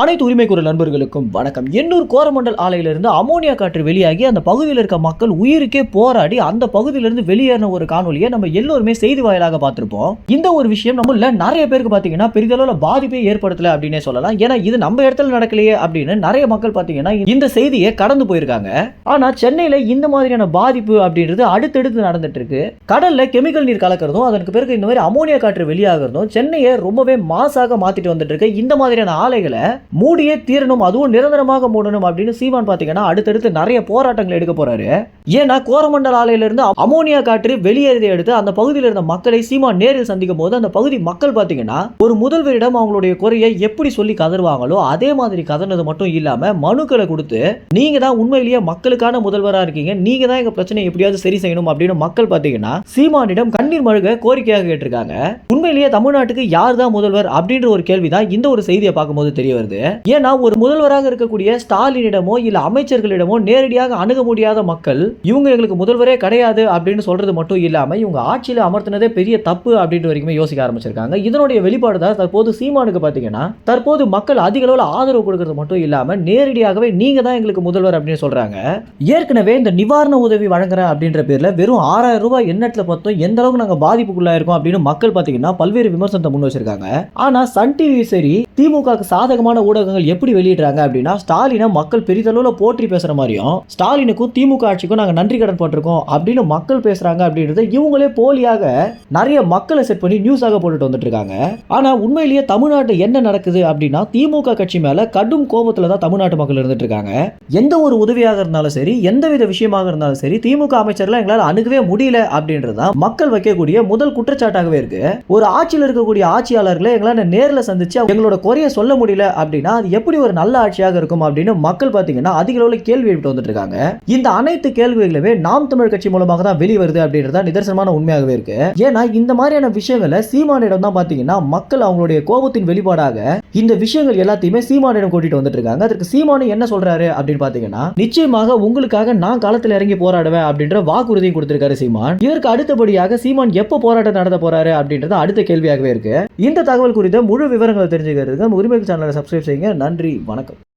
அனைத்து உரிமை குரல் நண்பர்களுக்கும் வணக்கம். எண்ணூர் கோரமண்டல் ஆலையிலிருந்து அமோனியா காற்று வெளியாகி அந்த பகுதியில் இருக்க மக்கள் உயிருக்கே போராடி அந்த பகுதியிலிருந்து வெளியேறின ஒரு காணொலியை நம்ம எல்லோருமே செய்தி வாயிலாக பார்த்துருப்போம். இந்த ஒரு விஷயம் நம்மள நிறைய பேருக்கு பார்த்தீங்கன்னா பெரிதளவில் பாதிப்பை ஏற்படுத்தல அப்படின்னே சொல்லலாம். ஏன்னா இது நம்ம இடத்துல நடக்கலையே அப்படின்னு நிறைய மக்கள் பார்த்தீங்கன்னா இந்த செய்தியை கடந்து போயிருக்காங்க. ஆனா சென்னையில இந்த மாதிரியான பாதிப்பு அப்படின்றது அடுத்தடுத்து நடந்துட்டு இருக்கு கடல்ல கெமிக்கல் நீர் கலக்கிறதும் அதற்கு பிறகு இந்த மாதிரி அமோனியா காற்று வெளியாகிறதும் சென்னையை ரொம்பவே மாசாக மாத்திட்டு வந்துட்டு இருக்கு இந்த மாதிரியான ஆலைகளை மூடியே தீரணும் அதுவும் நிரந்தரமாக மூடணும் அப்படின்னு சீமான் பாத்தீங்கன்னா அடுத்தடுத்து நிறைய போராட்டங்கள் எடுக்க போறாரு. ஏன்னா கோரமண்டல் ஆலையில இருந்து அமோனியா காற்று வெளியேறதை அடுத்து அந்த பகுதியில் இருந்த மக்களை சீமான் நேரில் சந்திக்கும் போது அந்த பகுதி மக்கள் பார்த்தீங்கன்னா ஒரு முதல்வரிடம் அவங்களுடைய குறையை எப்படி சொல்லி கதறுவாங்களோ அதே மாதிரி கதர்னது மட்டும் இல்லாம மனுக்களை கொடுத்து நீங்க தான் உண்மையிலேயே மக்களுக்கான முதல்வரா இருக்கீங்க நீங்க தான் எங்க பிரச்சனை எப்படியாவது சரி செய்யணும் அப்படின்னு மக்கள் பார்த்தீங்கன்னா சீமானிடம் கண்ணீர் மழுக கோரிக்கையாக கேட்டிருக்காங்க. உண்மையிலேயே தமிழ்நாட்டுக்கு யார் தான் முதல்வர் அப்படின்ற ஒரு கேள்விதான் இந்த ஒரு செய்தியை பார்க்கும்போது தெரிய வருது. ஏன்னா ஒரு முதல்வராக இருக்கக்கூடிய ஸ்டாலினிடமோ இல்ல அமைச்சர்களிடமோ நேரடியாக அணுக முடியாத மக்கள் இவங்க எங்களுக்கு முதல்வரே கிடையாது அப்படின்னு சொல்றது மட்டும் இல்லாம இவங்க ஆட்சியில் அமர்த்தினதே பெரிய தப்பு அப்படின்ற வரைக்குமே யோசிக்க ஆரம்பிச்சிருக்காங்க. இதனுடைய வெளிப்பாடு தான் தற்போது சீமானுக்கு பாத்தீங்கன்னா தற்போது மக்கள் அதிக அளவில் ஆதரவு கொடுக்கறது மட்டும் இல்லாம நேரடியாகவே நீங்க தான் எங்களுக்கு முதல்வர் அப்படின்னு சொல்றாங்க. ஏற்கனவே இந்த நிவாரண உதவி வழங்குறேன் அப்படின்ற பேர்ல வெறும் ஆறாயிரம் ரூபாய் எண்ணத்துல பார்த்தோம் எந்த அளவுக்கு நாங்க பாதிப்புக்குள்ளா இருக்கோம் அப்படின்னு மக்கள் பாத்தீங்கன்னா பல்வேறு விமர்சனத்தை முன் வச்சிருக்காங்க. ஆனா சன் டிவி சரி திமுக சாதகமான ஊடகங்கள் எப்படி வெளியிடுறாங்க அப்படின்னா ஸ்டாலினை மக்கள் பெரிதளவில் போற்றி பேசுற மாதிரியும் ஸ்டாலினுக்கும் திமுக ஆட்சிக்கும் நாங்கள் நன்றி கடன் பட்டிருக்கோம் அப்படின்னு மக்கள் பேசுறாங்க அப்படின்றத இவங்களே போலியாக நிறைய மக்களை செட் பண்ணி நியூஸாக போட்டுட்டு வந்துட்டு இருக்காங்க. ஆனால் உண்மையிலேயே தமிழ்நாட்டு என்ன நடக்குது அப்படின்னா திமுக கட்சி மேல கடும் கோபத்தில் தான் தமிழ்நாட்டு மக்கள் இருந்துட்டு இருக்காங்க. எந்த ஒரு உதவியாக இருந்தாலும் சரி எந்தவித விஷயமாக இருந்தாலும் சரி திமுக அமைச்சர்லாம் எங்களால் அணுகவே முடியல அப்படின்றது தான் மக்கள் வைக்கக்கூடிய முதல் குற்றச்சாட்டாகவே இருக்கு. ஒரு ஆட்சியில் இருக்கக்கூடிய ஆட்சியாளர்களை எங்களால் நேரில் சந்திச்சு எங்களோட குறைய சொல்ல முடியல அப்படின்னா அது எப்படி ஒரு நல்ல ஆட்சியாக இருக்கும் அப்படின்னு மக்கள் பார்த்தீங்கன்னா அதிக அளவில் கேள்வி எழுப்பிட்டு வந்துட்டு இருக்காங்க இந்த அனைத்து கேள்விகளுமே நாம் தமிழ் கட்சி மூலமாக தான் வெளிவருது அப்படின்றத நிதர்சனமான உண்மையாகவே இருக்கு. ஏன்னா இந்த மாதிரியான விஷயங்களை சீமானிடம் தான் பார்த்தீங்கன்னா மக்கள் அவங்களுடைய கோபத்தின் வெளிப்பாடாக இந்த விஷயங்கள் எல்லாத்தையுமே சீமானிடம் கூட்டிட்டு வந்துட்டு இருக்காங்க அதற்கு சீமானு என்ன சொல்றாரு அப்படின்னு பாத்தீங்கன்னா நிச்சயமாக உங்களுக்காக நான் களத்தில் இறங்கி போராடுவேன் அப்படின்ற வாக்குறுதியும் கொடுத்திருக்காரு சீமான். இதற்கு அடுத்தபடியாக சீமான் எப்போ போராட்டம் நடத்த போறாரு அப்படின்றது அடுத்த கேள்வியாகவே இருக்கு. இந்த தகவல் குறித்த முழு விவரங்களை தெரிஞ்சுக்கிறதுக்கு உரிமை சேனலை சப்ஸ்கிரைப் செய்யுங்க. நன்றி. வணக்கம்.